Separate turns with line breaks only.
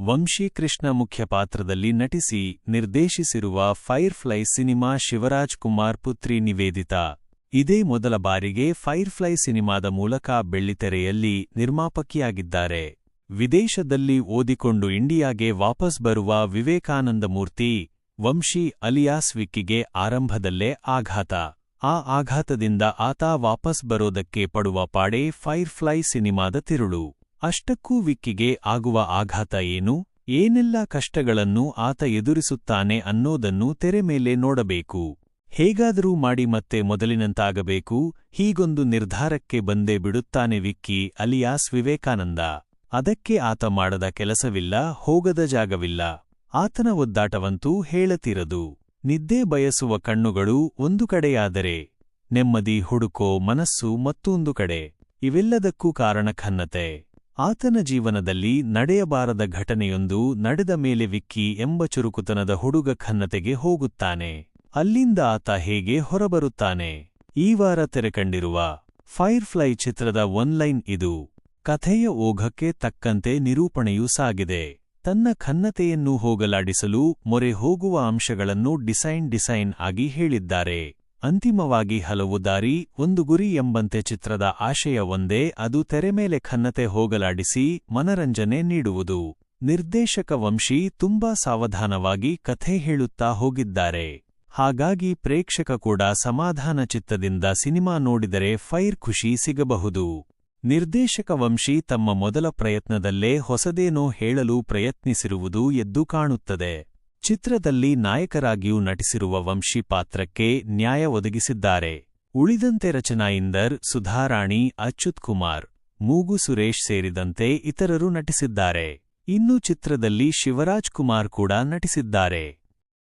ವಂಶೀಕೃಷ್ಣ ಮುಖ್ಯ ಪಾತ್ರದಲ್ಲಿ ನಟಿಸಿ ನಿರ್ದೇಶಿಸಿರುವ ಫೈರ್ಫ್ಲೈ ಸಿನಿಮಾ ಶಿವರಾಜ್ ಕುಮಾರ್ ಪುತ್ರಿ ನಿವೇದಿತಾ. ಇದೇ ಮೊದಲ ಬಾರಿಗೆ ಫೈರ್ಫ್ಲೈ ಸಿನಿಮಾದ ಮೂಲಕ ಬೆಳ್ಳಿತೆರೆಯಲ್ಲಿ ನಿರ್ಮಾಪಕಿಯಾಗಿದ್ದಾರೆ. ವಿದೇಶದಲ್ಲಿ ಓದಿಕೊಂಡು ಇಂಡಿಯಾಗೆ ವಾಪಸ್ ಬರುವ ವಿವೇಕಾನಂದ ಮೂರ್ತಿ ವಂಶಿ ಅಲಿಯಾಸ್ ವಿಕ್ಕಿಗೆ ಆರಂಭದಲ್ಲೇ ಆಘಾತ. ಆ ಆಘಾತದಿಂದ ಆತ ವಾಪಸ್ ಬರೋದಕ್ಕೆ ಪಡುವ ಪಾಡೆ ಫೈರ್ಫ್ಲೈ ಸಿನಿಮಾದ ತಿರುಳು. ಅಷ್ಟಕ್ಕೂ ವಿಕ್ಕಿಗೆ ಆಗುವ ಆಘಾತ ಏನು? ಏನೆಲ್ಲ ಕಷ್ಟಗಳನ್ನು ಆತ ಎದುರಿಸುತ್ತಾನೆ ಅನ್ನೋದನ್ನು ತೆರೆ ಮೇಲೆ ನೋಡಬೇಕು. ಹೇಗಾದರೂ ಮಾಡಿ ಮತ್ತೆ ಮೊದಲಿನಂತಾಗಬೇಕು. ಹೀಗೊಂದು ನಿರ್ಧಾರಕ್ಕೆ ಬಂದೇ ಬಿಡುತ್ತಾನೆ ವಿಕ್ಕಿ ಅಲಿಯಾಸ್ ವಿವೇಕಾನಂದ. ಅದಕ್ಕೆ ಆತ ಮಾಡದ ಕೆಲಸವಿಲ್ಲ, ಹೋಗದ ಜಾಗವಿಲ್ಲ. ಆತನ ಒದ್ದಾಟವಂತೂ ಹೇಳತಿರದು. ನಿದ್ದೆ ಬಯಸುವ ಕಣ್ಣುಗಳು ಒಂದು ಕಡೆಯಾದರೆ, ನೆಮ್ಮದಿ, ಹುಡುಕೋ ಮನಸ್ಸು ಮತ್ತೊಂದು ಕಡೆ. ಇವೆಲ್ಲದಕ್ಕೂ ಕಾರಣ ಖನ್ನತೆ. ಆತನ ಜೀವನದಲ್ಲಿ ನಡೆಯಬಾರದ ಘಟನೆಯೊಂದು ನಡೆದ ಮೇಲೆ ವಿಕ್ಕಿ ಎಂಬ ಚುರುಕುತನದ ಹುಡುಗ ಖನ್ನತೆಗೆ ಹೋಗುತ್ತಾನೆ. ಅಲ್ಲಿಂದ ಆತ ಹೇಗೆ ಹೊರಬರುತ್ತಾನೆ? ಈ ವಾರ ತೆರೆಕಂಡಿರುವ ಫೈರ್ಫ್ಲೈ ಚಿತ್ರದ ಒನ್ಲೈನ್ ಇದು ಕಥೆಯ ಓಘಕ್ಕೆ ತಕ್ಕಂತೆ ನಿರೂಪಣೆಯೂ ಸಾಗಿದೆ. ತನ್ನ ಖನ್ನತೆಯನ್ನು ಹೋಗಲಾಡಿಸಲು ಮೊರೆ ಹೋಗುವ ಅಂಶಗಳನ್ನು ಡಿಸೈನ್ ಡಿಸೈನ್ ಆಗಿ ಹೇಳಿದ್ದಾರೆ. ಅಂತಿಮವಾಗಿ ಹಲವು ದಾರಿ, ಒಂದು ಗುರಿ ಎಂಬಂತೆ ಚಿತ್ರದ ಆಶಯ ಒಂದೇ, ಅದು ತೆರೆಮೇಲೆ ಖನ್ನತೆ ಹೋಗಲಾಡಿಸಿ ಮನರಂಜನೆ ನೀಡುವುದು. ನಿರ್ದೇಶಕ ವಂಶಿ ತುಂಬಾ ಸಾವಧಾನವಾಗಿ ಕಥೆ ಹೇಳುತ್ತಾ ಹೋಗಿದ್ದಾರೆ. ಹಾಗಾಗಿ ಪ್ರೇಕ್ಷಕ ಕೂಡ ಸಮಾಧಾನ ಚಿತ್ತದಿಂದ ಸಿನಿಮಾ ನೋಡಿದರೆ ಫೈರ್ ಖುಷಿ ಸಿಗಬಹುದು. ನಿರ್ದೇಶಕ ವಂಶಿ ತಮ್ಮ ಮೊದಲ ಪ್ರಯತ್ನದಲ್ಲೇ ಹೊಸದೇನೋ ಹೇಳಲು ಪ್ರಯತ್ನಿಸಿರುವುದು ಎದ್ದು ಕಾಣುತ್ತದೆ. ಚಿತ್ರದಲ್ಲಿ ನಾಯಕರಾಗಿಯೂ ನಟಿಸಿರುವ ವಂಶಿ ಪಾತ್ರಕ್ಕೆ ನ್ಯಾಯ ಒದಗಿಸಿದ್ದಾರೆ. ಉಳಿದಂತೆ ರಚನಾ ಇಂದರ್, ಸುಧಾರಾಣಿ, ಅಚ್ಯುತ್ ಕುಮಾರ್, ಮೂಗು ಸುರೇಶ್ ಸೇರಿದಂತೆ ಇತರರು ನಟಿಸಿದ್ದಾರೆ. ಇನ್ನು ಚಿತ್ರದಲ್ಲಿ ಶಿವರಾಜ್ ಕುಮಾರ್ ಕೂಡ ನಟಿಸಿದ್ದಾರೆ.